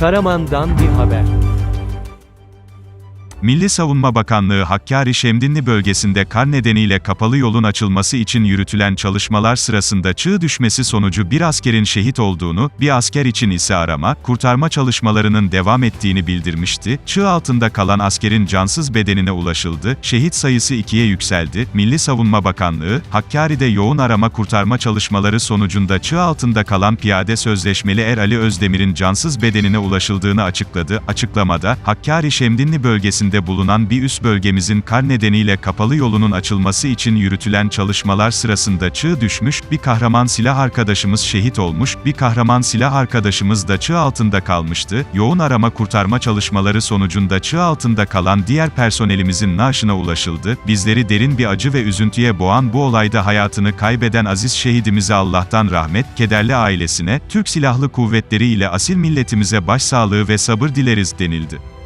Karaman'dan bir haber. Milli Savunma Bakanlığı Hakkari Şemdinli bölgesinde kar nedeniyle kapalı yolun açılması için yürütülen çalışmalar sırasında çığ düşmesi sonucu bir askerin şehit olduğunu, bir asker için ise arama, kurtarma çalışmalarının devam ettiğini bildirmişti. Çığ altında kalan askerin cansız bedenine ulaşıldı, şehit sayısı ikiye yükseldi. Milli Savunma Bakanlığı, Hakkari'de yoğun arama kurtarma çalışmaları sonucunda çığ altında kalan piyade sözleşmeli Er Ali Özdemir'in cansız bedenine ulaşıldığını açıkladı. Açıklamada, Hakkari Şemdinli bölgesinde bulunan bir üst bölgemizin kar nedeniyle kapalı yolunun açılması için yürütülen çalışmalar sırasında çığ düşmüş, bir kahraman silah arkadaşımız şehit olmuş, bir kahraman silah arkadaşımız da çığ altında kalmıştı. Yoğun arama kurtarma çalışmaları sonucunda çığ altında kalan diğer personelimizin naaşına ulaşıldı. Bizleri derin bir acı ve üzüntüye boğan bu olayda hayatını kaybeden aziz şehidimize Allah'tan rahmet, kederli ailesine, Türk Silahlı Kuvvetleri ile asil milletimize başsağlığı ve sabır dileriz denildi.